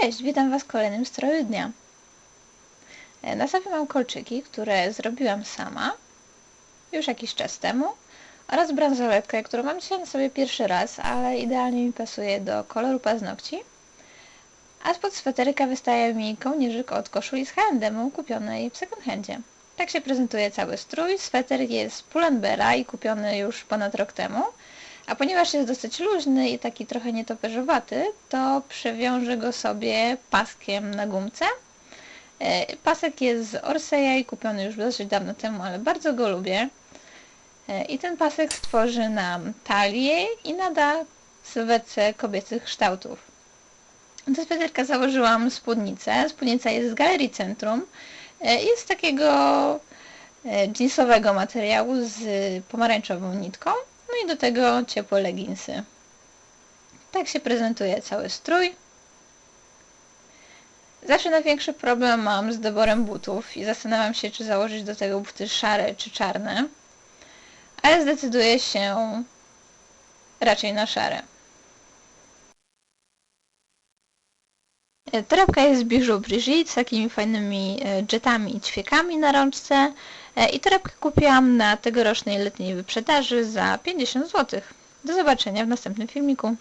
Cześć, witam Was w kolejnym stroju dnia. E, Na sobie mam kolczyki, które zrobiłam sama już jakiś czas temu oraz bransoletkę, którą mam dzisiaj na sobie pierwszy raz, ale idealnie mi pasuje do koloru paznokci. A spod sweterka wystaje mi kołnierzyk od koszuli z H&M kupionej w second handzie. Tak się prezentuje cały strój. Sweter jest Pull&Beara i kupiony już ponad rok temu. A ponieważ jest dosyć luźny i taki trochę nietoperzowaty, to przewiążę go sobie paskiem na gumce. E, Pasek jest z Orseya i kupiony już dosyć dawno temu, ale bardzo go lubię. E, I ten pasek stworzy nam talię i nada sylwetce kobiecych kształtów. Do założyłam spódnicę. Spódnica jest z Galerii Centrum. E, Jest takiego jeansowego materiału z pomarańczową nitką. I do tego ciepłe leginsy. Tak się prezentuje cały strój. Zawsze największy problem mam z doborem butów i zastanawiam się, czy założyć do tego buty szare czy czarne. Ale zdecyduję się raczej na szare. E, Torebka jest z biżu Brigitte z takimi fajnymi e, jetami i ćwiekami na rączce. E, I torebkę kupiłam na tegorocznej letniej wyprzedaży za 50 zł. Do zobaczenia w następnym filmiku.